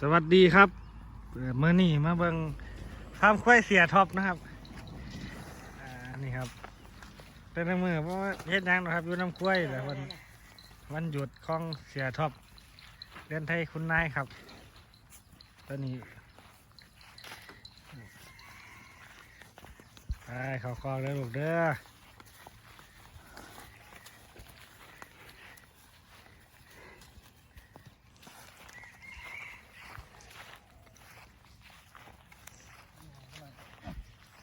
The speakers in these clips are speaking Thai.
สวัสดีครับเมื่อนี้มาเบิงฟาร์มควายเสียท็อปนะครับนี่ครับเป็นมือเพราะว่าเฮ็ดยังนะครับอยู่น้ำควายแต่วันวันหยุดของเสียท็อปเรียนไทยคุณนายครับตอนนี้ไปเขาคลอกเลยลูกเด้อ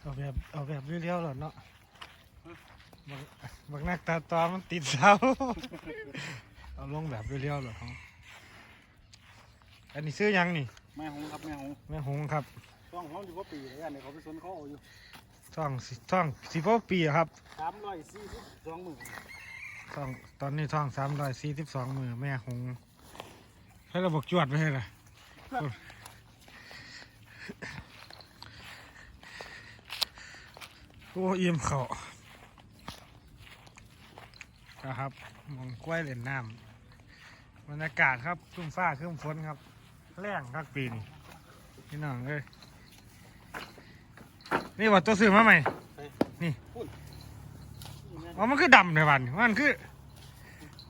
เอาแบบเอาแบบเรียวๆหรอเนาะบักบักนักตาตอมันติดเสา เอาลงแบบเรียวๆหรอเขาอันนี้ซื้อยังนี่ แม่หงครับแม่หงแม่หงครับช่องเขาอยู่ว่าปีแล้วกันเนี่ยเขาไปสวนเขาเอาอยู่ท่องสิท่องสิบกว่าปีอะครับสามร้อยสี่สิบสองหมื่นท่องตอนนี้ท่องสามร้อยสี่สิบสองมือแม่หงให้เราบอกจวดไปให้ละ โอ้อิ่มเขานะครับมองกล้วยเล่นน้ำบรรยากาศครับครึ้มฟ้าครึ้มฝนครับ แรงครับปีนี้พี่น้องเอ้ยนี่ว่าตัวซื้อมาใหม่อ๋อมันคือดำในวันนี้มันคือ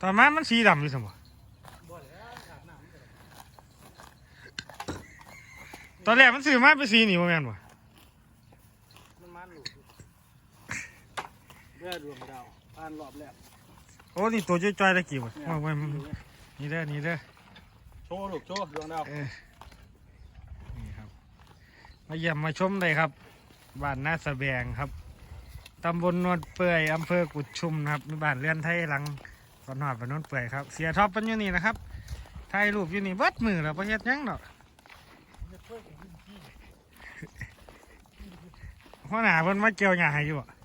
ตอนมามันสีดำอยู่สมบ่ตอนแรกมันซื้อมาเป็นสีนี่บ่แม่นบ่ มันมันหลุด เรือดวงดาวผ่านรอบแรกโอ้นี่ตัวจ้อยๆตะกี้บ่โอ้ยมันนี่เด้อนี่เด้อโชว์ลูกโชว์ดวงดาวเออนี่ครับ มาเยี่ยมมาชมเลยครับ บ้านนาสะแบงครับตำบลนวลเปื่อยอำเภอกุดชุมนะครับมีบ้านเรือนไทยหลังก่อนหอดบ้านนวลเปื่อยครับ เสียท็อปเป็นอยู่นี่นะครับถ่ายรูปอยู่นี่เบิดมือแล้วประเฮ็ดหยังดอกหัวหน้าเพิ่นมาเกี่ยวหญ้าให้อยู่บ่โอ้ย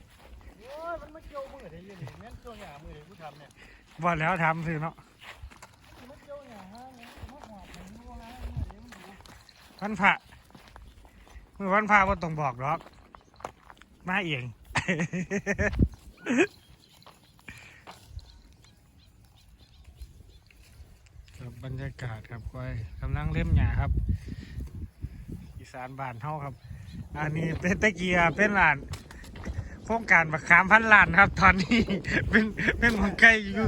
มันมาเกี่ยวมือได้ยังไงแม่นเกี่ยวหยามือเลยผู้ทำเนี่ยบ่แล้วทำซื้อเนาะมันเกี่ยวหยาฮะเนี่ยมันหอบมันรู้นะเนี่ยมันรู้วันพระมือวันพระบ่ต้องบอกหรอก มาเองครับบรรยากาศครับก้อยกำลังเล่มหญ้าครับ อีสานบ้านเฮาครับ อันนี้เป็นตะเกียเป็นร้าน โครงการบักขามพันล้านครับ ตอนนี้ เป็นเป็นหมองไก่อยู่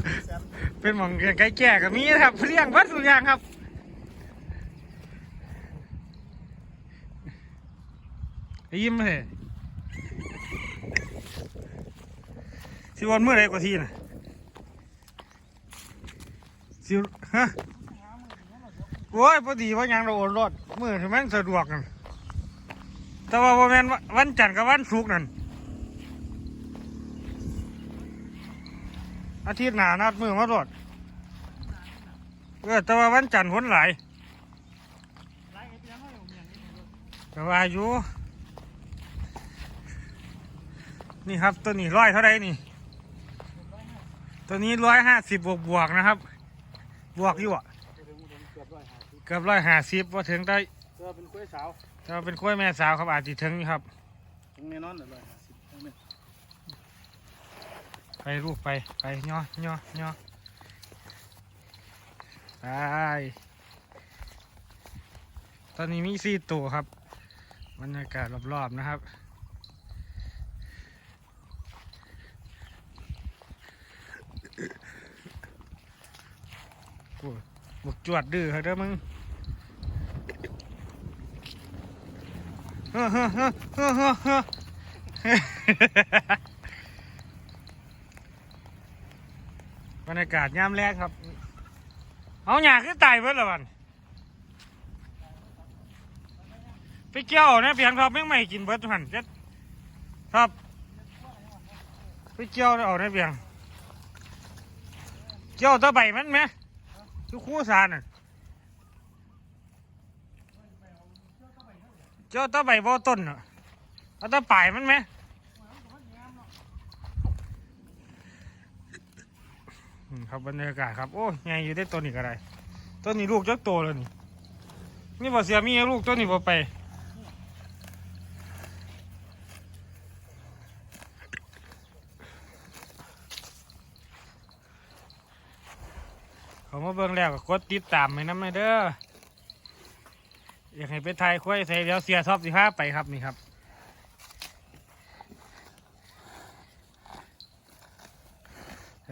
เป็นหมองไก่แก่กับมีนะครับเลี้ยงวัดสุกอย่างครับยิ้มเลยสิวันเมื่อไรกว่าที่น่ะสิฮะโอ้ยพอดีว่ายังเราโอนรถมือถึงแม่นสะดวกนั่นแต่ว่าบ่แม่นวันจันทร์กับวันศุกร์นั่น อาทิตย์หน้านัดมือมารถเออแต่ว่าวันจันทร์ฝนหลายไล่ไอ้เปียน้อยเอาเมียนี่เลยแต่ว่าอยู่นี่ครับตัวนี้ร้อยเท่าไรนี่ ตัวนี้ร้อยห้าสิบบวกบวกๆนะครับ บวกอยู่อะจะถึงถึงเกือบร้อยห้าสิบเกือบร้อยห้าสิบว่าถึงได้เธอเป็นกล้วยสาวจะเป็นกล้วยแม่สาวครับอาจจะถึงอยู่ครับถึงแน่นอนเลยร้อยห้าสิบเอาเนี่ย ไปลูกไปไปย่อย่อย่อไปตอนนี้มีสี่ตัวครับบรรยากาศรอบๆนะครับโอ้ยบุกจวดดื้อเขาเด้อมึงเฮ้อเฮ้อเฮ้อเฮ้อเฮ้อเฮ้อ บรรยากาศยามแรกครับ เอาหยาขึ้นไต่เบิดละวันไปเกี่ยวนะเพียงครับแม่ไม่กินเบิดทุกหันเจ็ดครับไปเกี่ยวเอาในเพียงเกี่ยวตะใบมันไหมคือคู่สารน่ะเจ้าตะใบบ่ต้นน่ะเอาตะป่ายมันไหมอืม ครับบรรยากาศครับโอ้ยไงอยู่ได้ต้นนี้ก็ได้ต้นนี้ลูกจักโตแล้วนี่นี่บ่เสียมีลูกต้นนี้บ่ไปเขามาเบิ่งแล้วก็กดติดตามให้น้ำให้เด้ออยากให้ไปถ่ายควายใส่เดี๋ยวเสียทอบสิพาไปครับนี่ครับ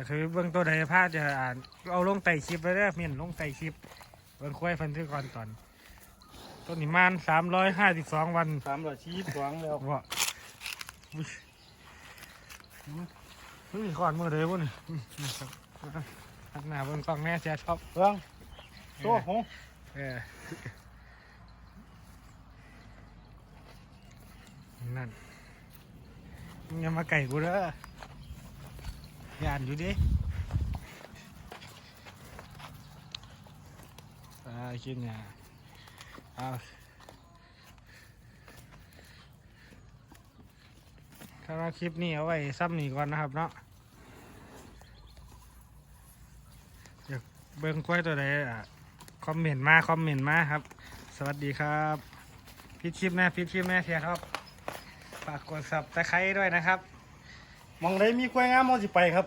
ก็คือเบื้องต้นในภาพจะอ่านเอาลงไต่คลิปไปเด้อเมียนลงไต่คลิปเบื้องควายพันธุ์ก่อนตอนต้นนิมานสามร้อยห้าสิบสองวันสามร้อยชี้สวงแล้วว่าอุ้ยเฮ้ยก่อนมือเลยบุญหักหน้าเบื้องกล้องแน่เสียท็อปเรื่องโซ่หงเออนั่นมึงอย่ามาไก่กูเด้อ ย่านอยู่ดิอ่ากินเนี่ยเอาถ้าว่าคลิปนี้เอาไว้ซ้ำนี่ก่อนนะครับเนาะอยากเบิ่งกล้วยตัวใดอะคอมเมนต์มาคอมเมนต์มาครับ สวัสดีครับพิดคลิปแน่พิดคลิปแน่เทียครับ ฝากกดสับตะไคร้ด้วยนะครับ มองได้มีควายงามมองสิไปครับ